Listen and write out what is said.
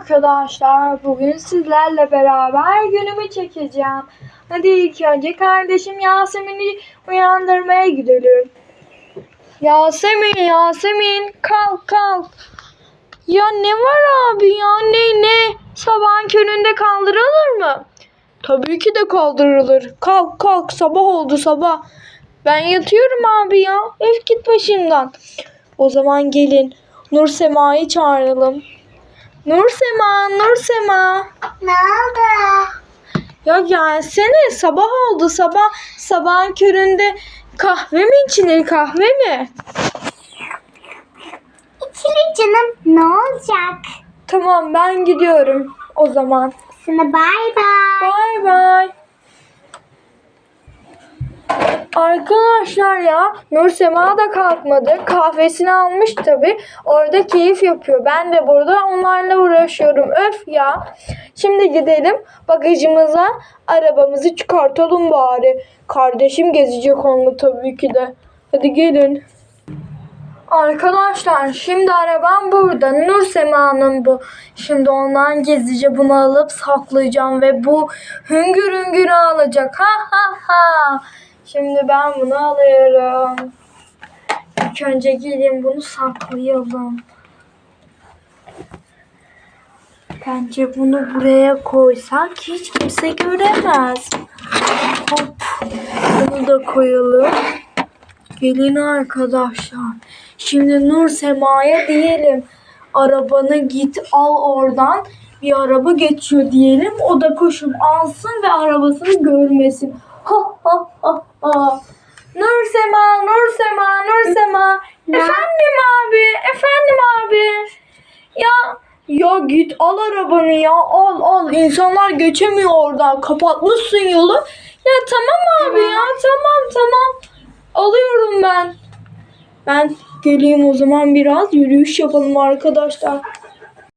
arkadaşlar. Bugün sizlerle beraber günümü çekeceğim. Hadi ilk önce kardeşim Yasemin'i uyandırmaya gidelim. Yasemin, Yasemin kalk kalk. Ya ne var abi ya ne ne? Sabahın köründe kaldırılır mı? Tabii ki de kaldırılır. Kalk kalk sabah oldu sabah. Ben yatıyorum abi ya. Öf git başımdan. O zaman gelin Nur Sema'yı çağıralım. Nur Sema, Nur Sema. Ne oldu? Ya gelsene sabah oldu sabah. Sabahın köründe kahve mi içilir kahve mi? İçili canım ne olacak? Tamam ben gidiyorum o zaman. Sana bay bay. Bay bay. Arkadaşlar ya Nur Sema da kalkmadı. Kahvesini almış tabi. Orada keyif yapıyor. Ben de burada onlarla uğraşıyorum. Öf ya. Şimdi gidelim bagajımıza arabamızı çıkartalım bari. Kardeşim gezecek onunla tabii ki de. Hadi gelin. Arkadaşlar şimdi arabam burada. Nur Sema'nın bu. Şimdi ondan gizlice bunu alıp saklayacağım ve bu hüngür hüngür ağlayacak. Ha ha ha. Şimdi ben bunu alıyorum. İlk önce gelin bunu saklayalım. Bence bunu buraya koysak hiç kimse göremez. Hop. Bunu da koyalım. Gelin arkadaşlar. Şimdi Nur Sema'ya diyelim. Arabanı git al oradan. Bir araba geçiyor diyelim. O da koşup alsın ve arabasını görmesin. Ha ha ha ha. Nur Sema, Nur Sema, Nur Sema. Efendim abi, efendim abi. Ya ya git al arabanı ya al al. İnsanlar geçemiyor oradan. Kapatmışsın yolu. Ya tamam abi ya tamam tamam. Alıyorum ben. Ben geleyim o zaman biraz yürüyüş yapalım arkadaşlar.